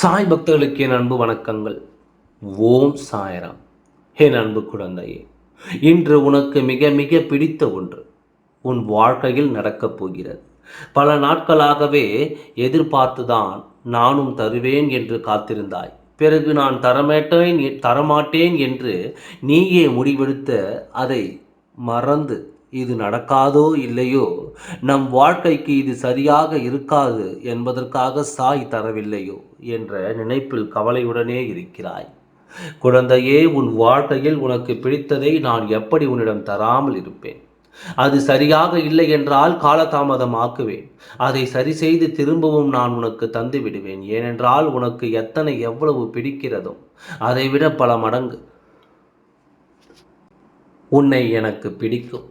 சாய் பக்தர்களுக்கு என் அன்பு வணக்கங்கள். ஓம் சாயராம். என் அன்பு குழந்தையே இன்று உனக்கு மிக மிக பிடித்த ஒன்று உன் வாழ்க்கையில் நடக்கப் போகிறது. பல நாட்களாகவே எதிர்பார்த்துதான் நானும் தருவேன் என்று காத்திருந்தாய். பிறகு நான் தரமாட்டேன் தரமாட்டேன் என்று நீயே முடிவெடுத்த அதை மறந்து இது நடக்காதோ இல்லையோ நம் வாழ்க்கைக்கு இது சரியாக இருக்காது என்பதற்காக சாய் தரவில்லையோ என்ற நினைப்பில் கவலையுடனே இருக்கிறாய். குழந்தையே உன் வாழ்க்கையில் உனக்கு பிடித்ததை நான் எப்படி உன்னிடம் தராமல் இருப்பேன்? அது சரியாக இல்லை என்றால் காலதாமதம் ஆக்குவேன். அதை சரி செய்து திரும்பவும் நான் உனக்கு தந்து விடுவேன். ஏனென்றால் உனக்கு எத்தனை எவ்வளவு பிடிக்கிறதோ அதைவிட பல மடங்கு உன்னை எனக்கு பிடிக்கும்.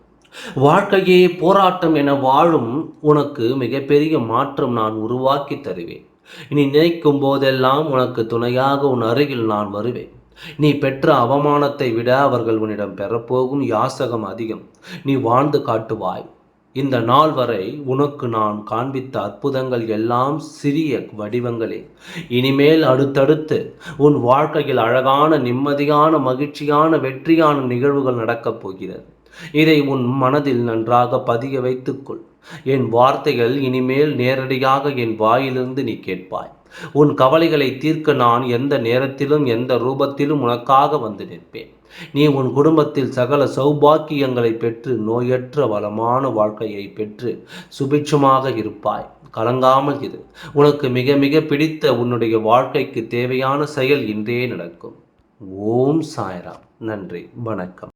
வாழ்க்கையே போராட்டம் என வாழும் உனக்கு மிகப்பெரிய மாற்றம் நான் உருவாக்கி தருவேன். நீ நினைக்கும் போதெல்லாம் உனக்கு துணையாக உன் அருகில் நான் வருவேன். நீ பெற்ற அவமானத்தை விட அவர்கள் உன்னிடம் பெறப்போகும் யாசகம் அதிகம். நீ வாழ்ந்து காட்டுவாய். இந்த நாள் வரை உனக்கு நான் காண்பித்த அற்புதங்கள் எல்லாம் சிறிய வடிவங்களே. இனிமேல் அடுத்தடுத்து உன் வாழ்க்கையில் அழகான நிம்மதியான மகிழ்ச்சியான வெற்றியான நிகழ்வுகள் நடக்கப் போகிறது. இதை உன் மனதில் நன்றாக பதிய வைத்துக்கொள். என் வார்த்தைகள் இனிமேல் நேரடியாக என் வாயிலிருந்து நீ கேட்பாய். உன் கவலைகளை தீர்க்க நான் எந்த நேரத்திலும் எந்த ரூபத்திலும் உனக்காக வந்து நிற்பேன். நீ உன் குடும்பத்தில் சகல சௌபாக்கியங்களை பெற்று நோயற்ற வளமான வாழ்க்கையை பெற்று சுபிட்சமாக இருப்பாய். கலங்காமல் இரு. உனக்கு மிக மிக பிடித்த உன்னுடைய வாழ்க்கைக்கு தேவையான செயல் இன்றே நடக்கும். ஓம் சாய்ராம். நன்றி. வணக்கம்.